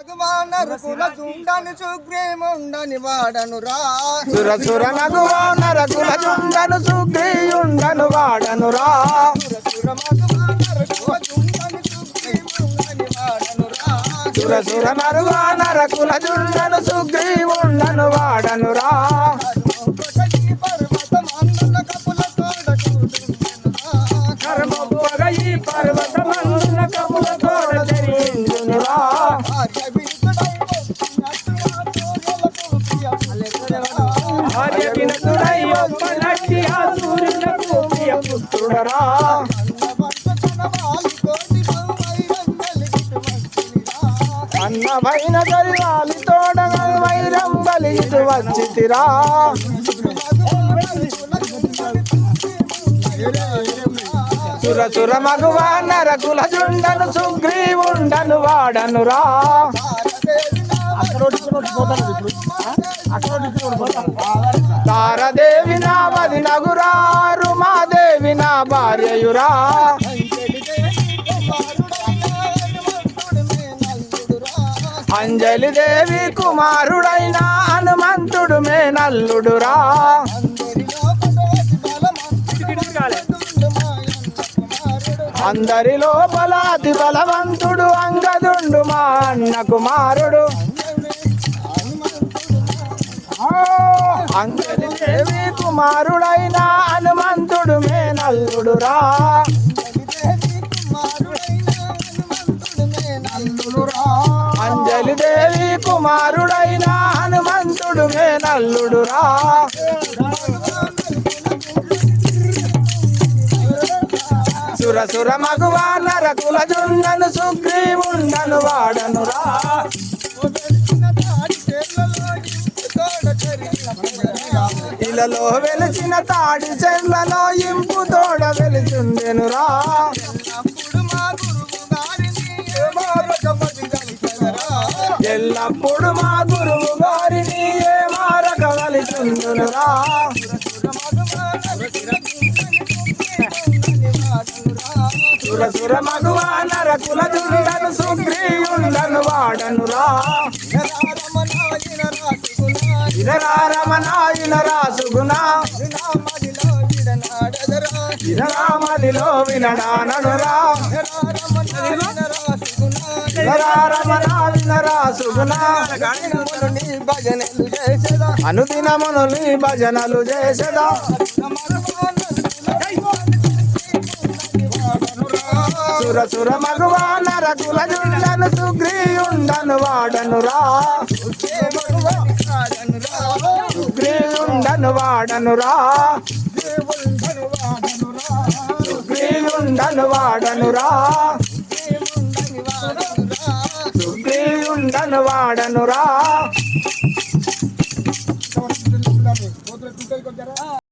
నరుకుల చుండని సుగ్రీముండని వాడను రా. సుర నగువ నరకుల జుండను సుగ్రీయుండను వాడను రా. సుర నరువ నరకుల జుండను సుగ్రీవుండను వాడను రా. పర్వతమందున కపుల అన్నమైన ఆ సూర్యునకు ప్రియ పుత్రుడరా. వైరం బలిగిటు వచ్చితిరా. సుర సుర మగువ నరకుల జుండను సుగ్రీవుండను వాడను రా తారదేవి నా వది నగురా రుమాదేవి నా భార్యయురా. అంజలి దేవి కుమారుడైన హనుమంతుడు మే నల్లుడురా. అందరి లోపల అతి బలవంతుడు అంగదుండు మా అన్న కుమారుడు. అంగలి దేవి కుమారుడైన హనుమంతుడు మే నల్లుడురా అంజలి దేవి కుమారుడైన హనుమంతుడు మే నల్లుడురా సుర సుర మగువా నరకుల జుండను సుగ్రీవుండను వాడనురా. ఇలలో వెలిచిన తాడి చెట్లలో ఇంపు తోడ వెలిచుండెనురా. ఎల్లప్పుడు మా గురువు గారిని ఏ మారక వెలిచుండునురా సుర సుర మగువ నరకుల వాడనురా. ఇదరామదిలో వినడాననురా భజనలు చేసేదా అనుదినమును నీ భజనలు చేసదా. సుర సుర మగువ నరకుల జుండను సుగ్రీయుండను వాడనురా. సుగ్రీయుండను వాడనురా. సుగ్రీయుండను వాడనురా సుగ్రీయుండను వాడనురా